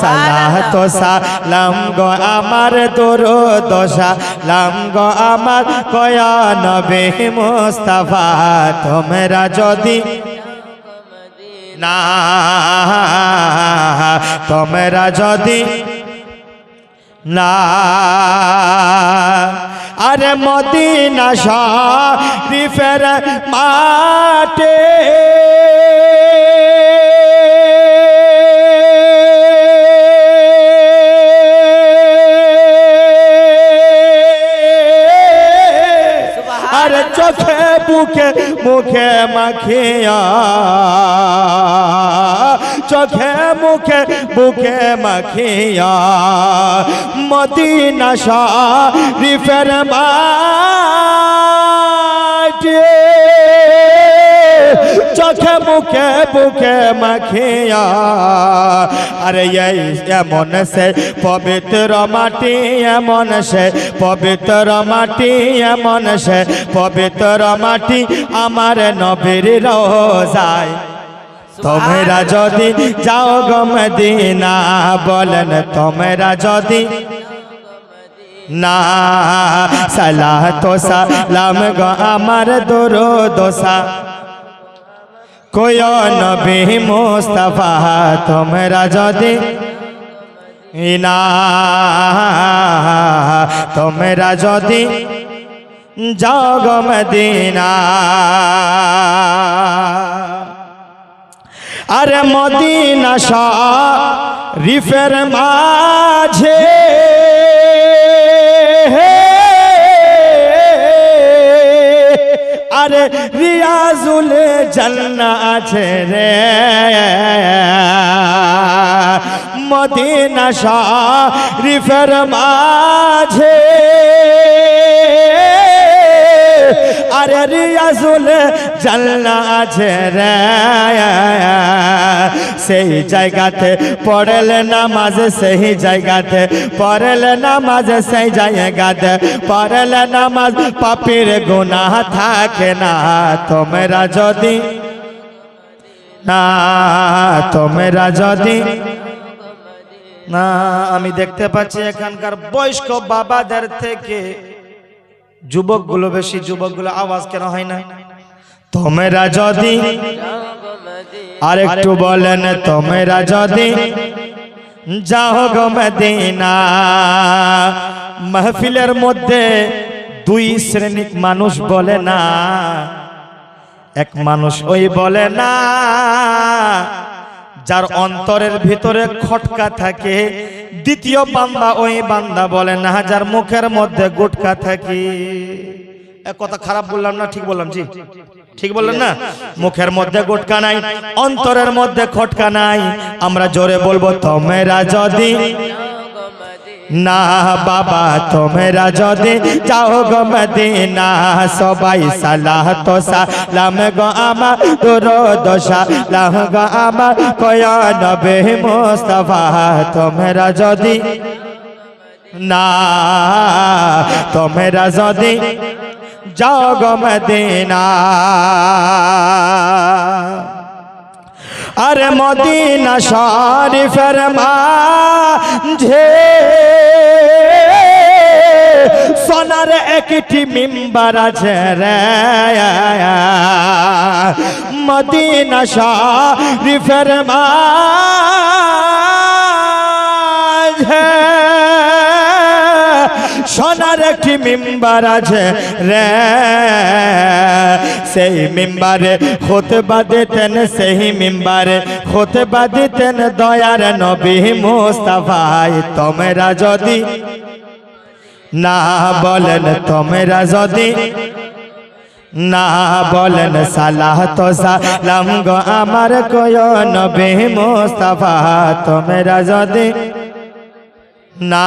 সালাহ সালাম গো আমার তোর দশা লাম গো আমার কয়া নবে মুস্তাফা, তোমরা যদি না, তোমরা যদি না, আরে মদিনা শরীফের মাঠে আরে চোখে বুকে মুখে মাখিয়া। চোখে মুখে বুকে মাখিয়া। মদিনা শরীফের মাঠে চোখে মুখে বুকে মাখিয়া। আরে এমন সে পবিত্র মাটি, এমন সে পবিত্র মাটি, এমন সে পবিত্র মাটি আমার নবীর রোজায়। তোমরা যদি যাও গো মদিনা, বলেন তোমরা যদি না। সালাহ তো সালাম গো আমার দোরো দোসা কোয় নবী মুস্তাফা, তোমরা যদি না, তোমরা যদি যাও গো মদিনা। আরে মদিনা শরীফের মাঝে আরে রিয়াজুল জান্না আছে রে। মদিনা শরীফের মাঝে। আরে রিয়াজুল জান্না আছে রে। সেই জায়গাতে পড়লে নামাজ, সেই জায়গাতে পড়লে নামাজ, সেই জায়গাতে পড়লে নামাজ। পাপির গুনাহ থাকে না, তোমরা যদি না, তোমরা যদি না। আমি দেখতে পাচ্ছি এখানকার বয়স্ক বাবাদের থেকে যুবকগুলো বেশি, যুবকগুলো আওয়াজ কেন হয় না? তোমরা যদি আর একটু বলেন তোমরা যদি, যাও গো মদিনা। মাহফিলের মধ্যে দুই শ্রেণির মানুষ বলে না, এক মানুষ ওই বলে না, যার অন্তরের ভিতরে খটকা থাকে, দ্বিতীয় বান্দা ওই বান্দা বলে না, যার মুখের মধ্যে গুটকা থাকে। কথা খারাপ বললাম না, ঠিক বললাম জি? ঠিক বললেন না? মুখের মধ্যে গোটকা নাই, অন্তরের মধ্যে খটকা নাই। আমরা জোরে বলব, তোমরা যদি না বাবা, তোমরা যদি যাও গো মদিনা, সবাই সালাহ তো সালাম গো আমার দশা লাহ গো আমার কয়া নবে মুস্তাফা। তোমরা যদি না, তোমরা যদি মদিনা। আরে মদিনা শরীফের মাঝে সোনার একটি মিম্বার আছে রে। মদিনা শরীফের মাঝে একটি মিম্বার আছে রে। সেই মিম্বারে খুতবা দিতেন, সেই মিম্বারে খুতবা দিতেন দয়ার নবী মুস্তাফাই। তোমরা যদি না বলেন, তোমরা যদি না বলেন সালাহ তো সালাম গো আমার কয় নবী মুস্তাফা। তোমরা যদি না